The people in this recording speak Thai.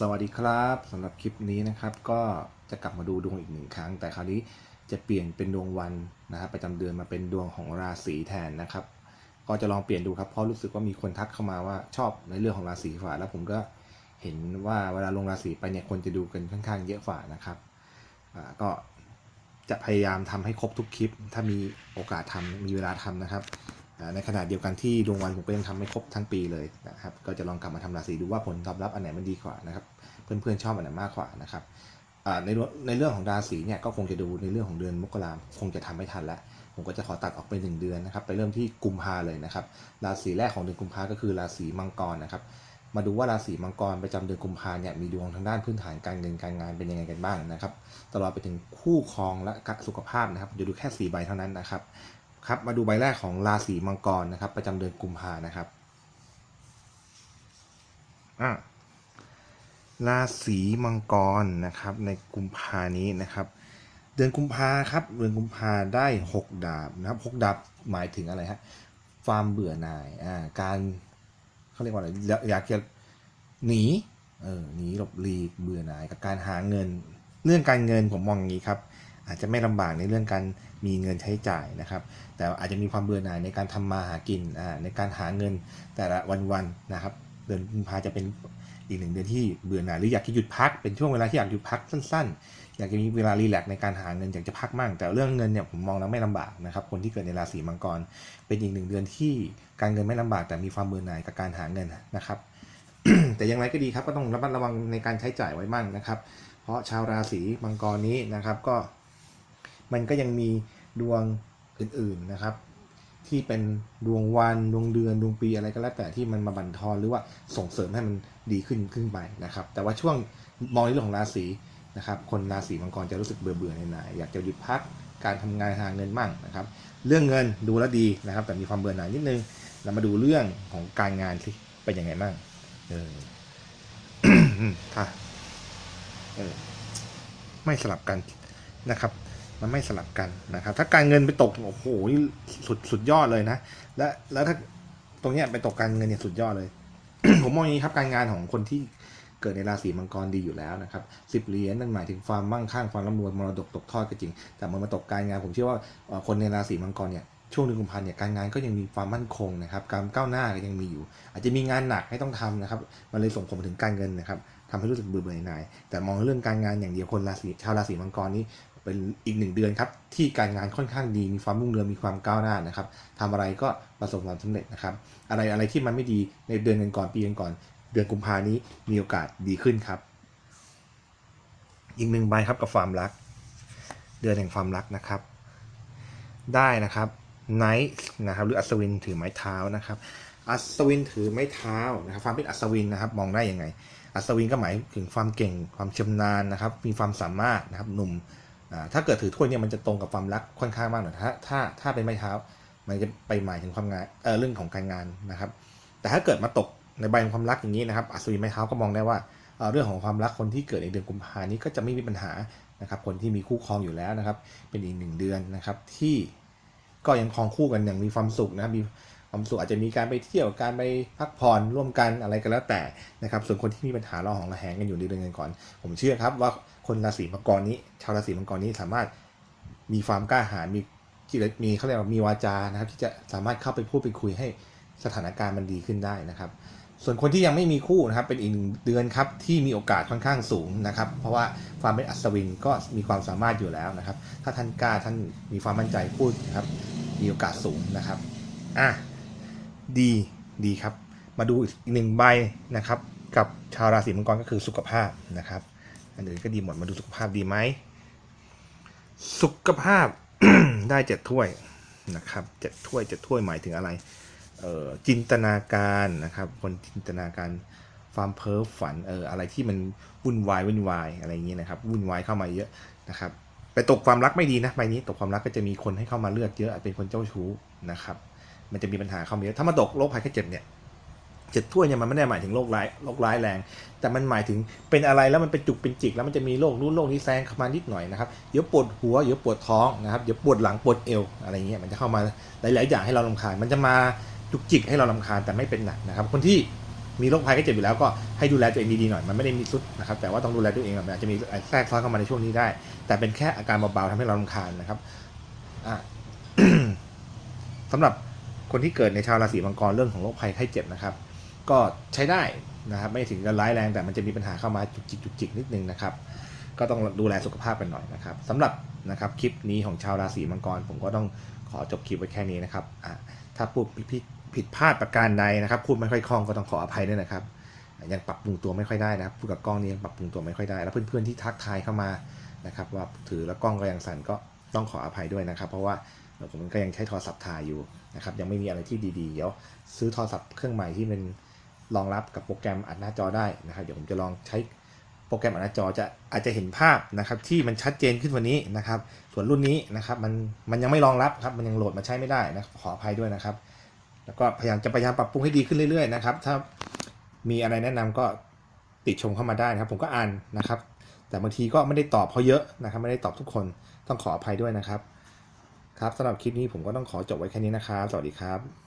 สวัสดีครับสำหรับคลิปนี้นะครับ ก็จะกลับมาดูดวงอีกหนึ่งครั้ง แต่คราวนี้จะเปลี่ยนเป็นดวงวันนะครับประจำเดือนมาเป็นดวงของราศีแทนนะครับ ก็จะลองเปลี่ยนดูครับเพราะรู้สึกว่ามีคนทักเข้ามาว่าชอบในเรื่องของราศีฝ่าแล้วผมก็เห็นว่าเวลาลงราศีไปเนี่ยคนจะดูกันค่อนข้างเยอะฝ่านะครับก็จะพยายามทำให้ครบทุกคลิป ถ้ามีโอกาสทำมีเวลาทำนะครับ ในขณะเดียวกันที่ดวงวันผมก็ยังทำไม่ครบทั้งปีเลยนะครับ ก็จะลองกลับมาทำราศีดูว่าผลตอบรับอันไหนมันดีกว่านะครับ เพื่อนๆชอบอันไหนมากกว่านะครับในเรื่องในเรื่องของราศีเนี่ยก็คงจะดูในเรื่องของเดือนมกราคมคงจะทำไม่ทันแล้ว ผมก็จะขอตัดออกไปหนึ่งเดือนนะครับ ไปเริ่มที่กุมภาเลยนะครับ ราศีแรกของเดือนกุมภาก็คือราศีมังกรนะครับ มาดูว่าราศีมังกรประจำเดือนกุมภาเนี่ยมีดวงทางด้านพื้นฐานการเงินการงานเป็นยังไงกันบ้างนะครับ ตลอดไปถึงคู่ครองและสุขภาพนะครับเดี๋ยวดูแค่สี่ใบเท่านั้นนะครับ ครับมาดูใบแรกของราศีมังกรนะครับ ประจำเดือนกุมภานะครับอะราศีมังกรนะครับ ในกุมภานี้นะครับ เดือนกุมภาครับเดือนกุมภาได้หกดาบนะครับหกดาบหมายถึงอะไรฮะความเบื่อหน่ายอ่าการเขาเรียกว่าอะไรอยากอยากจะหนีเออหนีหลบหลีกเบื่อหน่ายกับการหาเงิน เรื่องการเงินผมมองอย่างนี้ครับ อาจจะไม่ลำบากในเรื่องการมีเงินใช้จ่ายนะครับ แต่อาจจะมีความเบื่อหน่ายในการทำมาหากินในการหาเงินแต่ละวันๆนะครับ เดือนกุมภาจะเป็นอีกหนึ่งเดือนที่เบื่อหน่ายหรืออยากจะหยุดพักเป็นช่วงเวลาที่อยากหยุดพักสั้น ๆ อยากจะมีเวลารีแลกซ์ในการหาเงินอยากจะพักมั่ง แต่เรื่องเงินเนี่ยผมมองแล้วไม่ลำบากนะครับ คนที่เกิดในราศีมังกร เป็นอีกหนึ่งเดือนที่การเงินไม่ลำบาก แต่มีความเบื่อหน่ายกับการหาเงินนะครับแต่อย่างไรก็ดีครับก็ต้องระมัดระวังในการใช้จ่ายไว้มั่งนะครับ เพราะชาวราศีมังกรนี้นะครับก็ มันก็ยังมีดวงอื่นๆนะครับ ที่เป็นดวงวันดวงเดือนดวงปีอะไรก็แล้วแต่ที่มันมาบั่นทอนหรือว่าส่งเสริมให้มันดีขึ้นขึ้นไปนะครับ แต่ว่าช่วงมองในเรื่องของราศีนะครับคนราศีมังกรจะรู้สึกเบื่อเบื่อๆหน่ายๆอยากจะหยุดพักการทำงานหาเงินมั่งนะครับ เรื่องเงินดูแลดีนะครับ แต่มีความเบื่อหน่ายนิดนึงเรามาดูเรื่องของการงานที่เป็นยังไงบ้างเออถ้าเออไม่สลับกันนะครับ มันไม่สลับกันนะครับ ถ้าการเงินไปตกโอ้โหสุดสุดยอดเลยนะ และแล้วถ้าตรงเนี้ยไปตกการเงินเนี่ยสุดยอดเลย ผมมองอย่างนี้ครับการงานของคนที่เกิดในราศีมังกรดีอยู่แล้วนะครับสิบเหรียญนั่นหมายถึงความมั่งคั่งความร่ำรวยมรดกตกทอดก็จริง แต่มันมาตกการงานผมเชื่อว่าคนในราศีมังกรเนี่ยช่วงเดือนกุมภาพันธ์เนี่ยการงานก็ยังมีความมั่นคงนะครับการก้าวหน้าก็ยังมีอยู่ อาจจะมีงานหนักให้ต้องทำนะครับมันเลยส่งผลถึงการเงินนะครับทำให้รู้สึกเบื่อเบื่อหน่ายๆแต่มองเรื่องการงานอย่างเดียวคนราศีชาวราศีมังกรนี้ เป็นอีกหนึ่งเดือนครับที่การงานค่อนข้างดีมีความรุ่งเรืองมีความก้าวหน้านะครับทำอะไรก็ประสบความสำเร็จนะครับ อะไรอะไรที่มันไม่ดีในเดือนกันก่อนปีกันก่อน เดือนกุมภานี้มีโอกาสดีขึ้นครับ อีกหนึ่งใบครับกับความรัก เดือนแห่งความรักนะครับ ได้นะครับไนท์นะครับหรืออัศวินถือไม้เท้านะครับอัศวินถือไม้เท้านะครับความเป็นอัศวินนะครับมองได้ยังไง อัศวินก็หมายถึงความเก่งความชำนาญนะครับ มีความสามารถนะครับหนุ่ม ถ้าเกิดถือถ้วยเนี่ยมันจะตรงกับความรักค่อนข้างมากหน่อยถ้าถ้าถ้าเป็นไม้เท้า มันจะไปหมายถึงความงานเออเรื่องของการงานนะครับ แต่ถ้าเกิดมาตกในใบของความรักอย่างนี้นะครับอัศวินไม้เท้าก็มองได้ว่าเรื่องของความรักคนที่เกิดในเดือนกุมภานี้ก็จะไม่มีปัญหานะครับ คนที่มีคู่ครองอยู่แล้วนะครับ เป็นอีกหนึ่งเดือนนะครับที่ก็ยังครองคู่กันอย่างมีความสุขนะครับมี ความสุขอาจจะมีการไปเที่ยวการไปพักผ่อนร่วมกันอะไรก็แล้วแต่นะครับ ส่วนคนที่มีปัญหาระหองระแหงกันอยู่ในเดือนกันก่อน ผมเชื่อครับว่าคนราศีมังกรนี้ ชาวราศีมังกรนี้สามารถมีความกล้าหาญมีที่มีเขาเรียกว่ามีวาจานะครับ ที่จะสามารถเข้าไปพูดไปคุยให้สถานการณ์มันดีขึ้นได้นะครับ ส่วนคนที่ยังไม่มีคู่นะครับ เป็นอีกหนึ่งเดือนครับที่มีโอกาสค่อนข้างสูงนะครับ เพราะว่าความเป็นอัศวินก็มีความสามารถอยู่แล้วนะครับ ถ้าท่านกล้าท่านมีความมั่นใจพูดนะครับ มีโอกาสสูงนะครับ อะ ดีดีครับ มาดูอีกหนึ่งใบนะครับ กับชาวราศีมังกรก็คือสุขภาพนะครับ อันอื่นก็ดีหมดมาดูสุขภาพดีไหมสุขภาพได้เจ็ดถ้วยนะครับเจ็ดถ้วยเจ็ดถ้วยหมายถึงอะไรเอ่อจินตนาการนะครับ คนจินตนาการความเพ้อฝันเอออะไรที่มันวุ่นวายวุ่นวายอะไรอย่างเงี้ยนะครับวุ่นวายเข้ามาเยอะนะครับไปตกความรักไม่ดีนะใบนี้ตกความรักก็จะมีคนให้เข้ามาเลือกเยอะอาจเป็นคนเจ้าชู้นะครับ มันจะมีปัญหาเข้ามาเยอะถ้ามาตกโรคภัยแค่เจ็บเนี่ยเจ็ดถ้วยเนี่ยมันไม่ได้หมายถึงโรคร้ายโรคร้ายแรง แต่มันหมายถึงเป็นอะไรแล้วมันเป็นจุกเป็นจิก แล้วมันจะมีโรคนู้นโรคนี้แซงเข้ามานิดหน่อยนะครับเดี๋ยวปวดหัวเดี๋ยวปวดท้องนะครับเดี๋ยวปวดหลังปวดเอวอะไรเงี้ยมันจะเข้ามาหลาย ๆ อย่างให้เราลำคาญมันจะมาจุกจิกให้เราลำคาญแต่ไม่เป็นหนักนะครับ คนที่มีโรคภัยไข้เจ็บอยู่แล้วก็ให้ดูแลตัวเองดีๆหน่อยมันไม่ได้มีสุดนะครับแต่ว่าต้องดูแลตัวเองอยมันอาจจะมีแทรกซ้อนเข้ามาในช่วงนี้ได้ แต่เป็นแค่อาการเบาๆทำให้เราลำคาญนะครับอะสำหรับ คนที่เกิดในชาวราศีมังกรเรื่องของโรคภัยไข้เจ็บนะครับ ก็ใช้ได้นะครับ ไม่ถึงจะร้ายแรงแต่มันจะมีปัญหาเข้ามาจุกจิกจุกจิกนิดนึงนะครับ ก็ต้องดูแลสุขภาพกันหน่อยนะครับสำหรับนะครับคลิปนี้ของชาวราศีมังกร ผมก็ต้องขอจบคลิปไว้แค่นี้นะครับถ้าพูดผิดผิดพลาดประการใดนะครับพูดไม่ค่อยคล่องก็ต้องขออภัยด้วยนะครับยังปรับปรุงตัวไม่ค่อยได้นะครับพูดกับกล้องนี้ยังปรับปรุงตัวไม่ค่อยได้ แล้วเพื่อนๆที่ทักทายเข้ามานะครับ ว่าถือแล้วกล้องก็ยังสั่นก็ต้องขออภัยด้วยนะครับ เพราะว่า ผมก็ยังใช้โทรศัพท์ถ่ายอยู่นะครับยังไม่มีอะไรที่ดีๆเดี๋ยวซื้อโทรศัพท์เครื่องใหม่ที่เป็นรองรับกับโปรแกรมอัดหน้าจอได้นะครับเดี๋ยวผมจะลองใช้โปรแกรมอัดหน้าจอจะอาจจะเห็นภาพนะครับที่มันชัดเจนขึ้นกว่านี้นะครับ ส่วนรุ่นนี้นะครับมันมันยังไม่รองรับครับมันยังโหลดมาใช้ไม่ได้นะขออภัยด้วยนะครับ แล้วก็พยายามจะพยายามปรับปรุงให้ดีขึ้นเรื่อยๆนะครับถ้ามีอะไรแนะนำก็ติชมเข้ามาได้นะครับ ผมก็อ่านนะครับ แต่บางทีก็ไม่ได้ตอบเพราะเยอะนะครับ ไม่ได้ตอบทุกคนต้องขออภัยด้วยนะครับ ครับสำหรับคลิปนี้ผมก็ต้องขอจบไว้แค่นี้นะครับ สวัสดีครับ